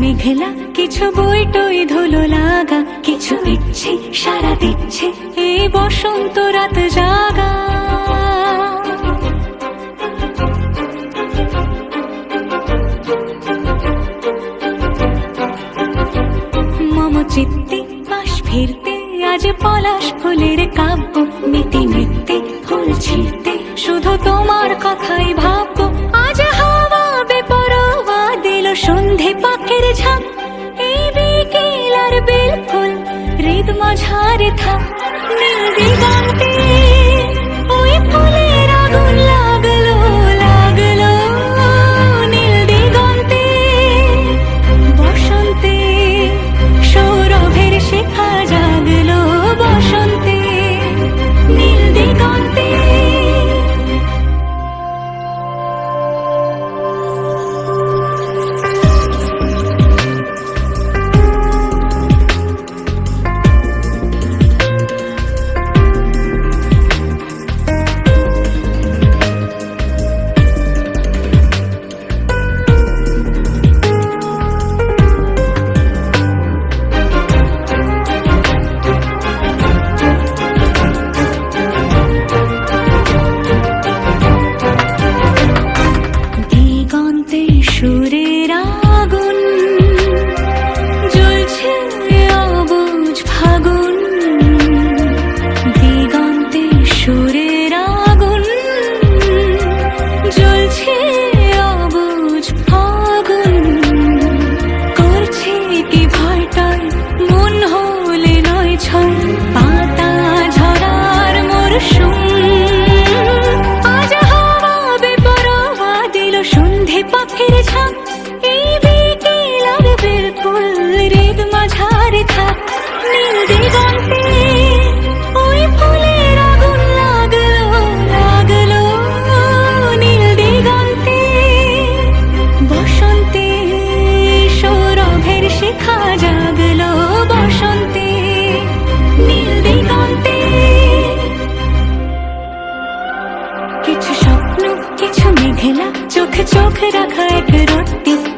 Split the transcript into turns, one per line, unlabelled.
মেঘলা, কিছু বই টই ধুলো লাগা, কিছু ইচ্ছে সারা দিচ্ছে, এই বসন্ত রাত জাগা। মম চিত্তে পাশ ফিরতে, আজ পলাশ ফুলের কাব্য মিটি মিটতে ফুল ছিঁড়তে, শুধু তোমার কথাই ভাববো। আজ হাওয়া বেপরোয়া দিল সন্ধে পাখির ঝাঁক এই বিকেল আর বিলকুল হৃদ মাঝারে থাক নীল দিগন্তে সুরের আগুন জ্বলছে অবুঝ ফাগুন। দিগন্তে সুরের আগুন জ্বলছে অবুঝ ফাগুন। করছে কি ভয়টাই? মন হলে নয় ছয়। পাতা ঝরার মরশুম। চোখে চোখ চোখ রাখা এক রত্তি